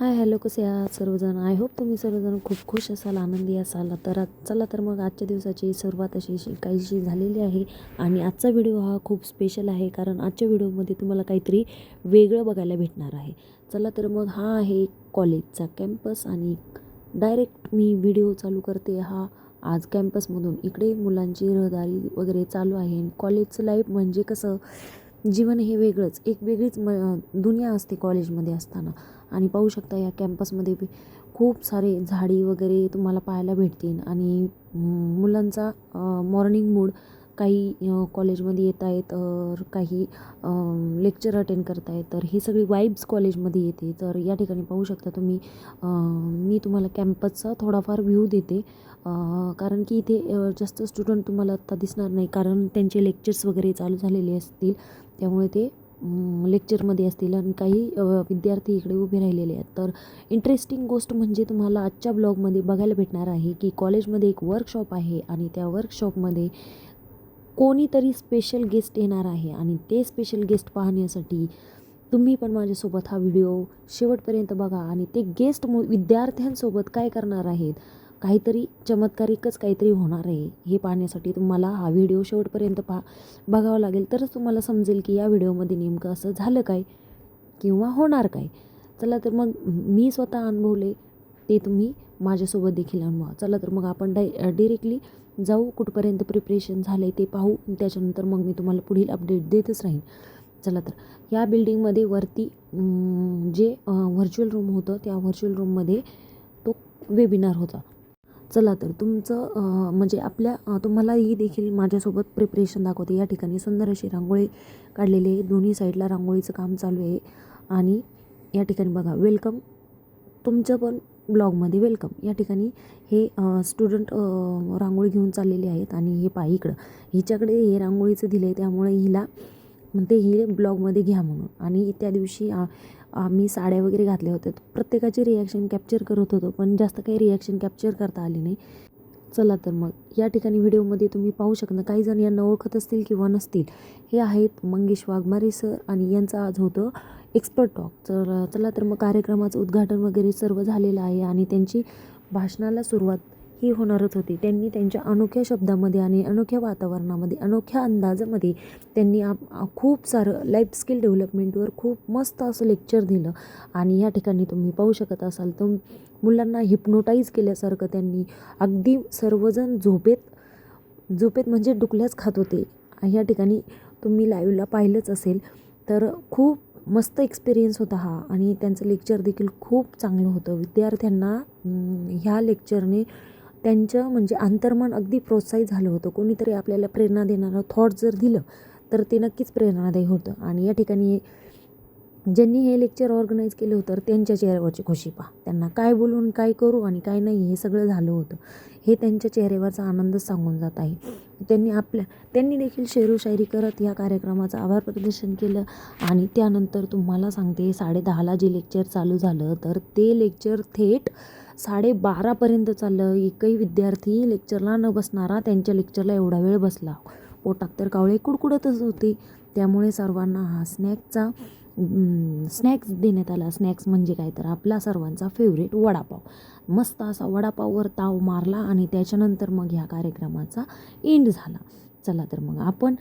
Hi hello कसे आहात सर्वजण? आय होप तुम्ही सर्वजण खूप खुश असाल आनंदी असाल. तर आज- चला तर मग आजच्या दिवसाची सुरुवात अशी अशी काहीशी झालेली आहे. आणि आजचा व्हिडिओ हा खूप स्पेशल आहे कारण आजच्या व्हिडिओमध्ये तुम्हाला काहीतरी वेगळं बघायला भेटणार आहे. चला तर मग हा आहे कॉलेजचा कॅम्पस आणि डायरेक्ट मी व्हिडिओ चालू करते. हा आज कॅम्पसमधून इकडे मुलांची रहदारी वगैरे चालू आहे. कॉलेजचं लाईफ म्हणजे कसं? जीवन हे वेगळंच. एक वेगळीच म दुनिया असते कॉलेजमध्ये असताना. आणि पाहू शकता या कॅम्पसमध्ये बी खूप सारे झाडी वगैरे तुम्हाला पाहायला भेटतील. आणि मुलांचा मॉर्निंग मूड काही कॉलेजमध्ये येत आहेत तर काही लेक्चर अटेंड करत आहेत तर ही सगळी वाईब्स कॉलेजमध्ये येते. तर या ठिकाणी पाहू शकता तुम्ही मी तुम्हाला कॅम्पसचा थोडाफार व्ह्यू देते. कारण की इथे जास्त स्टुडंट तुम्हाला आत्ता दिसणार नाही कारण त्यांचे लेक्चर्स वगैरे चालू झालेले असतील. त्यामुळे ते लेक्चरमध्ये असतील आणि काही विद्यार्थी इकडे उभे राहिलेले आहेत. तर इंटरेस्टिंग गोष्ट म्हणजे तुम्हाला आजच्या ब्लॉगमध्ये बघायला भेटणार आहे की कॉलेजमध्ये एक वर्कशॉप आहे आणि त्या वर्कशॉपमध्ये कोणीतरी स्पेशल गेस्ट येणार आहे आणि ते स्पेशल गेस्ट पाहण्यासाठी तुम्ही पण माझ्यासोबत हा व्हिडिओ शेवटपर्यंत बघा आणि ते गेस्ट मु विद्यार्थ्यांसोबत काय करणार आहेत काहीतरी चमत्कारिकच काहीतरी होणार आहे हे पाहण्यासाठी तुम्हाला हा व्हिडिओ शेवटपर्यंत पहा बघावं लागेल. तरच तुम्हाला समजेल की या व्हिडिओमध्ये नेमकं असं झालं काय किंवा होणार काय. चला तर मग मी स्वतः अनुभवले ते तुम्ही माझ्यासोबत देखील अनुभवा. चला तर मग आपण डाय डिरेक्टली जाऊ कुठपर्यंत प्रिपरेशन झालं आहे ते पाहू त्याच्यानंतर मग मी तुम्हाला पुढील अपडेट देतच राहीन. चला तर या बिल्डिंगमध्ये वरती जे व्हर्च्युअल रूम होतं त्या व्हर्च्युअल रूममध्ये तो वेबिनार होता. चला तर तुमचं म्हणजे आपल्या तुम्हाला तुम्हालाही देखील माझ्यासोबत प्रिपरेशन दाखवते. या ठिकाणी सुंदर अशी रांगोळी काढलेली आहे. दोन्ही साईडला रांगोळीचं काम चालू आहे. आणि या ठिकाणी बघा वेलकम तुमचं पण ब्लॉगमध्ये वेलकम या ठिकाणी हे स्टुडंट रांगोळी घेऊन चाललेले आहेत. आणि हे पहा इकडं. हिच्याकडे हे रांगोळीचं दिलं आहे त्यामुळे हिला म्हणते ही ब्लॉगमध्ये घ्या म्हणून. आणि त्या दिवशी आम्ही साड्या वगैरे घातल्या होत्या. प्रत्येकाची रिॲक्शन कॅप्चर करत होतो पण जास्त काही रिॲक्शन कॅप्चर करता आली नाही. चला तर मग या ठिकाणी व्हिडिओमध्ये तुम्ही पाहू शकता काही जण यांना ओळखत असतील किंवा नसतील. हे आहेत मंगेश वाघमारे सर आणि यांचं आज होतं एक्सपर्ट टॉक तर चला तर मग कार्यक्रमाचं उद्घाटन वगैरे सर्व झालेलं आहे आणि त्यांची भाषणाला सुरुवात ही होणारच होती. त्यांनी त्यांच्या अनोख्या शब्दामध्ये आणि अनोख्या वातावरणामध्ये अनोख्या अंदाजामध्ये त्यांनी आप खूप सारं लाईफ स्किल डेव्हलपमेंटवर खूप मस्त असं लेक्चर दिलं. आणि या ठिकाणी तुम्ही पाहू शकत असाल तर मुलांना हिप्नोटाईज केल्यासारखं त्यांनी अगदी सर्वजण झोपेत झोपेत म्हणजे डुकल्याच खात होते. या ठिकाणी तुम्ही लाईव्हला पाहिलंच असेल तर खूप मस्त एक्सपिरियन्स होता हा. आणि त्यांचं लेक्चर देखील खूप चांगलं होतं. विद्यार्थ्यांना ह्या लेक्चरने त्यांचं म्हणजे अंतर्मन अगदी प्रोत्साहित झालं होतं. कोणीतरी आपल्याला प्रेरणा देणारं थॉट जर दिलं तर ते नक्कीच प्रेरणादायी होतं. आणि या ठिकाणी ज्यांनी हे लेक्चर ऑर्गनाईज केलं होतं तर त्यांच्या चेहऱ्यावरची खुशी पहा. त्यांना काय बोलून काय करू आणि काय नाही हे सगळं झालं होतं. हे त्यांच्या चेहऱ्यावरचा आनंदच सांगून जात आहे. त्यांनी आपल्या त्यांनी देखील शेरू शायरी करत या कार्यक्रमाचं आभार प्रदर्शन केलं. आणि त्यानंतर तुम्हाला सांगते साडेदहाला जे लेक्चर चालू झालं तर ते लेक्चर थेट साडेबारापर्यंत चाललं. एकही विद्यार्थी लेक्चरला न बसणारा त्यांच्या लेक्चरला एवढा वेळ बसला. पोटात तर कावळे कुडकुडतच होते. त्यामुळे सर्वांना हा स्नॅकचा स्नॅक्स देण्यात आला. स्नॅक्स म्हणजे काय? तर आपला सर्वांचा फेवरेट वडापाव. मस्त असा वडापाववर ताव मारला आणि त्याच्यानंतर मग ह्या कार्यक्रमाचा एंड झाला. चला तर मग आपण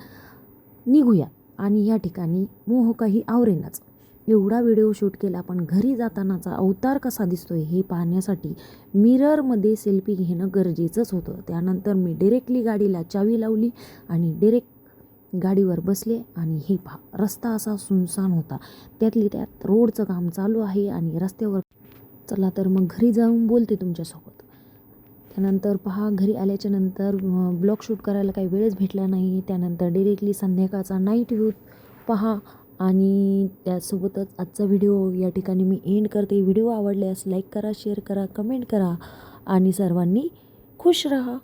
निघूया. आणि या ठिकाणी मोह काही आवरेनाच. एवढा व्हिडिओ शूट केला पण घरी जातानाचा अवतार कसा दिसतोय हे पाहण्यासाठी मिररमध्ये सेल्फी घेणं गरजेचंच होतं. त्यानंतर मी डिरेक्टली गाडीला चावी लावली आणि डिरेक्ट गाडीवर बसले आणि हे पहा रस्ता असा सुनसान होता. त्यातली त्यात रोडचं काम चालू आहे आणि रस्त्यावर चला तर मग घरी जाऊन बोलते तुमच्यासोबत. त्यानंतर पहा घरी आल्याच्यानंतर ब्लॉग शूट करायला काही वेळच भेटला नाही. त्यानंतर डिरेक्टली संध्याकाळचा नाईट व्ह्यू पहा आणि त्यासोबतच आजचा व्हिडिओ या ठिकाणी मी एंड करते. व्हिडिओ आवडल्यास लाईक करा शेअर करा कमेंट करा आणि सर्वांनी खुश रहा.